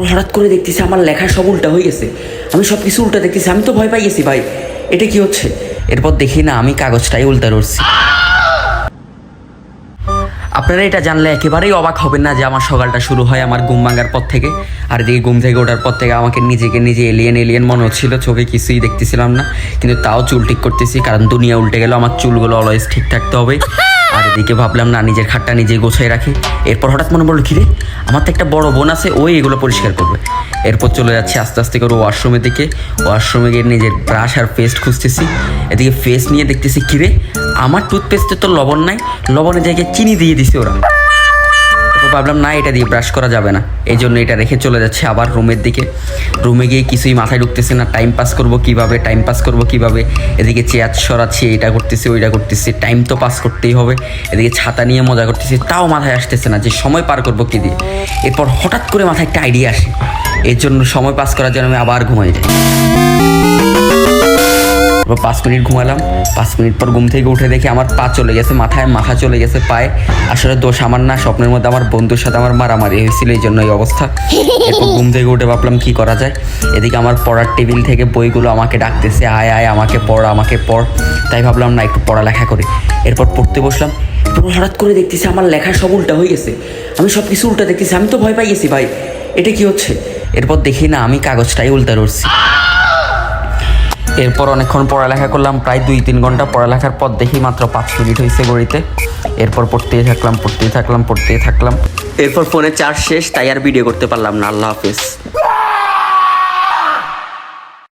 এরপর হঠাৎ করে দেখতেছি আমার লেখা সব উল্টা হয়ে গেছে। আমি সব কিছু উল্টা দেখতেছি, আমি তো ভয় পাই গেছি ভাই। এটা কি হচ্ছে? এরপর দেখি না, আমি কাগজটাই উল্টা রড়ছি আপনারা এটা জানলে একেবারেই অবাক হবেন না যে আমার সকালটা শুরু হয় আমার ঘুম ভাঙার পর থেকে। আর এদিকে ঘুম থেকে ওঠার পর থেকে আমাকে নিজেকে নিজে এলিয়েন এলিয়েন মনে হচ্ছিল, চোখে কিছুই দেখতেছিলাম না। কিন্তু তাও চুল ঠিক করতেছি, কারণ দুনিয়া উল্টে গেল, আমার চুলগুলো অলওয়েজ ঠিক থাকতে হবে। আর এদিকে ভাবলাম, না, নিজের খাটটা নিজে গোছাই রাখি। এরপর হঠাৎ মনে পড়ল ঘিরে আমার তো একটা বড় বোন আছে ওই এগুলো পরিষ্কার করবে। এরপর চলে যাচ্ছে আস্তে আস্তে করে ওয়াশরুমের দিকে। ওয়াশরুমে গিয়ে নিজের ব্রাশ আর পেস্ট খুঁজতেছি। এদিকে ফেস নিয়ে দেখতেছি কিরে আমার টুথপেস্টে তো লবণ নাই, লবণের জায়গায় চিনি দিয়ে দিছে ওরা। তারপর ভাবলাম, না, এটা দিয়ে ব্রাশ করা যাবে না। এই জন্য এটা রেখে চলে যাচ্ছে আবার রুমের দিকে। রুমে গিয়ে কিছুই মাথায় ঢুকতেছে না। টাইম পাস করব কীভাবে? টাইম পাস করব কীভাবে? এদিকে চেয়ার সরাচ্ছি, এটা করতেছি, ওইটা করতেছি। টাইম তো পাস করতেই হবে। এদিকে ছাতা নিয়ে মজা করতেছি, তাও মাথায় আসতেছে না যে সময় পার করব কি দিয়ে? এরপর হঠাৎ করে মাথায় একটা আইডিয়া আসে। এর জন্য সময় পাস করার জন্য আমি আবার ঘুমাই যাই। তারপর পাঁচ মিনিট ঘুমালাম। পাঁচ মিনিট পর ঘুম থেকে উঠে দেখি আমার পা চলে গেছে, মাথায় মাথা চলে গেছে, পায়ে। আসলে দোষ আমার না, স্বপ্নের মধ্যে আমার বন্ধুর সাথে আমার মারামারি হয়েছিল এই জন্য এই অবস্থা। এরপর ঘুম থেকে উঠে ভাবলাম কি করা যায়। এদিকে আমার পড়ার টেবিল থেকে বইগুলো আমাকে ডাকতেছে, আয় আয়, আমাকে পড় আমাকে পড়। তাই ভাবলাম, না, একটু পড়ালেখা করি। এরপর পড়তে বসলাম। এরপর হঠাৎ করে দেখতেছি আমার লেখা সব উল্টা হয়ে গেছে। আমি সব কিছু উল্টা দেখতেছি, আমি তো ভয় পাই গেছি ভাই। এটা কি হচ্ছে? এরপর দেখি, না, আমি কাগজটাই উল্টা রড়ছি এরপর অনেকক্ষণ পড়ালেখা করলাম, প্রায় দুই তিন ঘণ্টা পড়ালেখার পর দেখি মাত্র পাঁচ মিনিট হয়েছে গড়িতে এরপর পড়তেই থাকলাম পড়তেই থাকলাম পড়তেই থাকলাম। এরপর ফোনে চার্জ শেষ, তাই আর ভিডিও করতে পারলাম না। আল্লাহ হাফেজ।